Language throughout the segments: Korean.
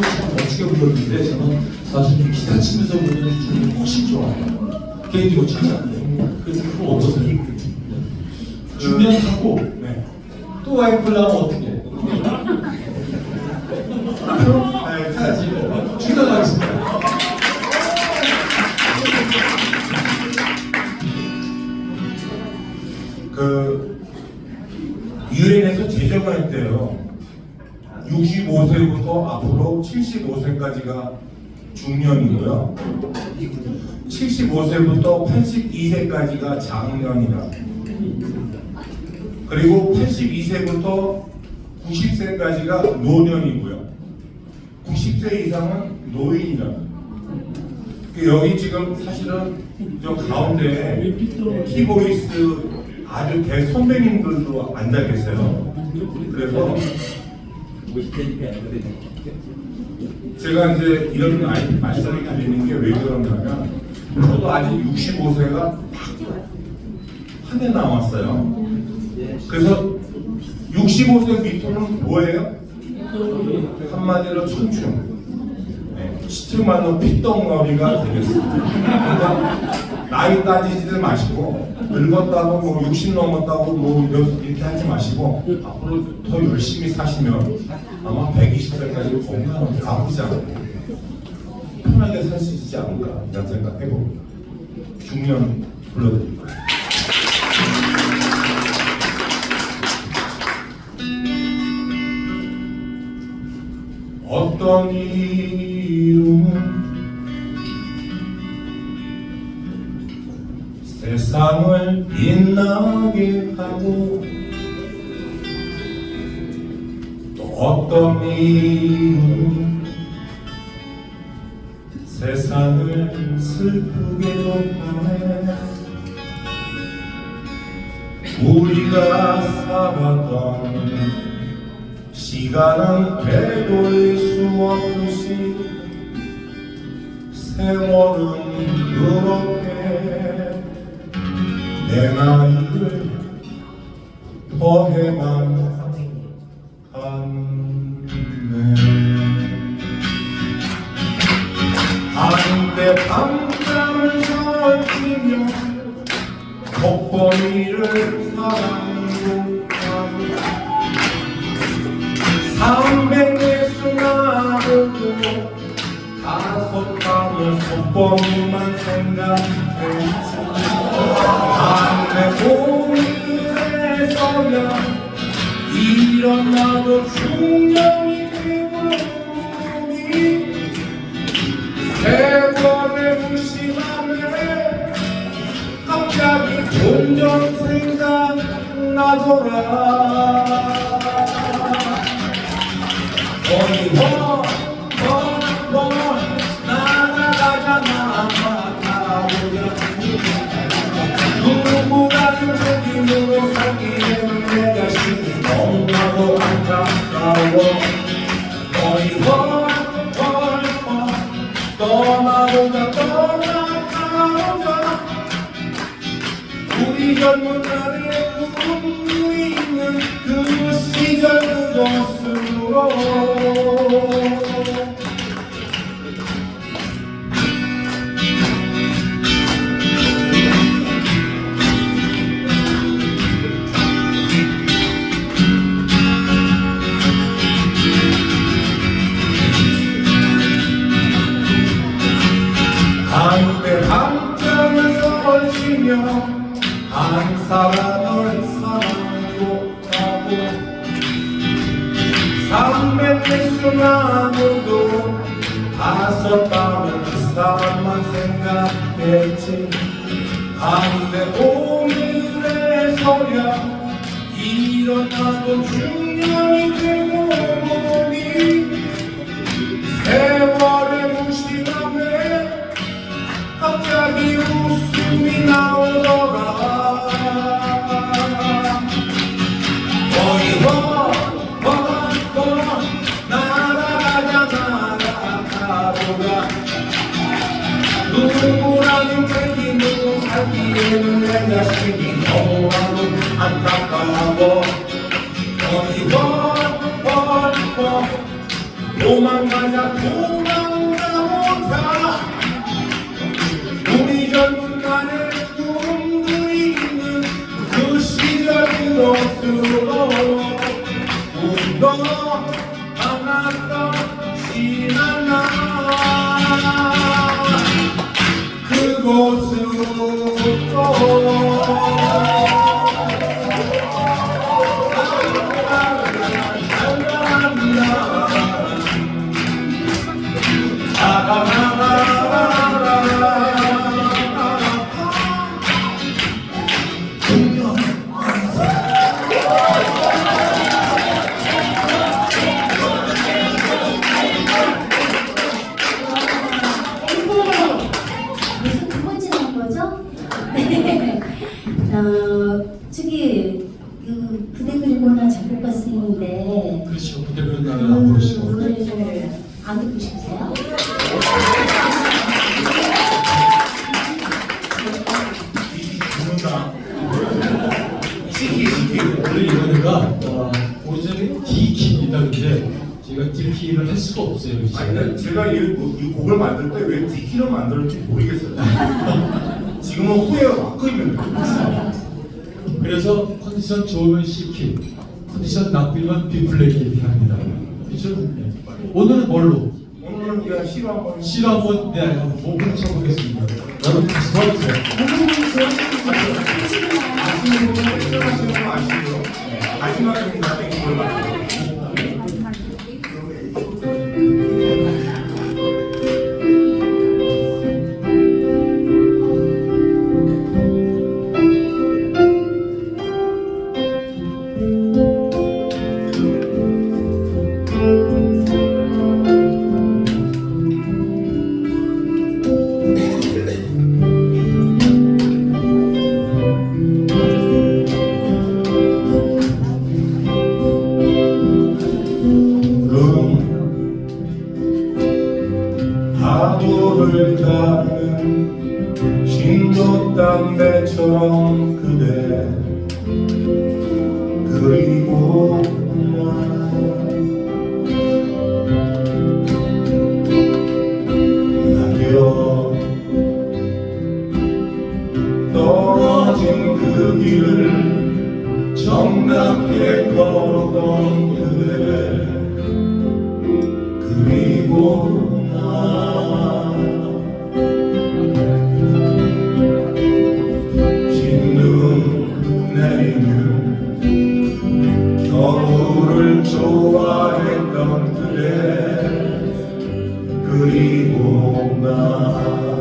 참 멋지게 불렀는데 저는 사실 좀 기타 치면서 부르는 춤이 훨씬 좋아요. 개인적으로 찾아요. 그래서 그거 어떠세요? 준비하고 네. 또 와이프를 하면 어떻게 해? 네, 해야지. 출연하겠습니다. 그 유엔에서 제정을 했대요. 65세부터 앞으로 75세까지가 중년이고요. 75세부터 82세까지가 장년이다. 그리고 82세부터 90세까지가 노년이고요. 90세 이상은 노인이다. 그 여기 지금 사실은 저 가운데 키보이스 아주 대 선배님들도 앉아 계세요. 그래서 제가 이제 이런 말- 말씀을 드리는 게 왜 그러냐면 저도 아직 65세가 한 해 남았어요. 그래서 65세 밑으로는 뭐예요? 한마디로 청춘. 네, 시트만로 핏덩어리가 되겠습니다. 나이 따지지들 마시고 늙었다고 뭐 60 넘었다고 뭐 이렇게 하지 마시고 앞으로 더 열심히 사시면 아마 120세까지 건강하게 아프지 않고 편하게 살 수 있지 않을까 이런 생각 해 봅니다. 중년 불러드릴까요? 어떤 이 세상을 빛나게 하고 또 어떤 이름은 세상을 슬프게도 하네 우리가 살았던 시간은 되돌릴 수 없듯이 세월은 그렇게 내 나이를 더해만 갔네 한때 밤잠을 설치며 목걸이를 사랑하고 삼백예수 나무도 다섯 밤을 속범만 생각했지 밤에 오늘에서야 일어나도 중년이 되고 세월의 무심함에 갑자기 본전 생각 나더라. 어디 뭐 책임으로 살기에는 내 자신이 너무나도 안타까워. 어디 뭐뭐뭐 떠나보자 떠나보자. 우리 젊은 날의 꿈 한 사람을 사랑하고 나무도 다섯 밤을 그 사람만 생각했지. 한때 오늘에서야 일어나도 중년이 되고 보니 세월의 무심함에 갑자기 웃 살기에는 내 자식이 너무나도 제가 D키를 할 수가 없어요. 이 아니 근데 제가 이, 이 곡을 만들 때 왜 디키를 만들었는지 모르겠어요 지금은 후회가 만큼이면 그래서 컨디션 좋으면 C키, 컨디션 나쁘면 플랫 이렇게 합니다. 그렇죠? 네. 오늘은 뭘로? 오늘은 그냥 시로 한번 C로 한번 네, 한번 목을 쳐보겠습니다. 여러분 다시 도와주세요. 아시는 분은 시작하시는 건 아시고요 마지막에 나중에 이걸 만들어요 좋아했던 그대 그리고 나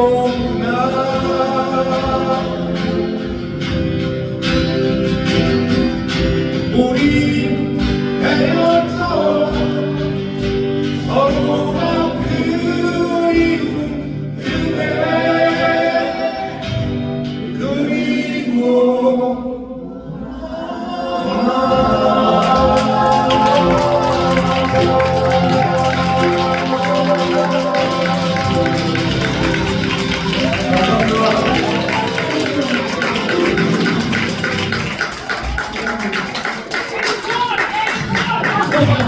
bom.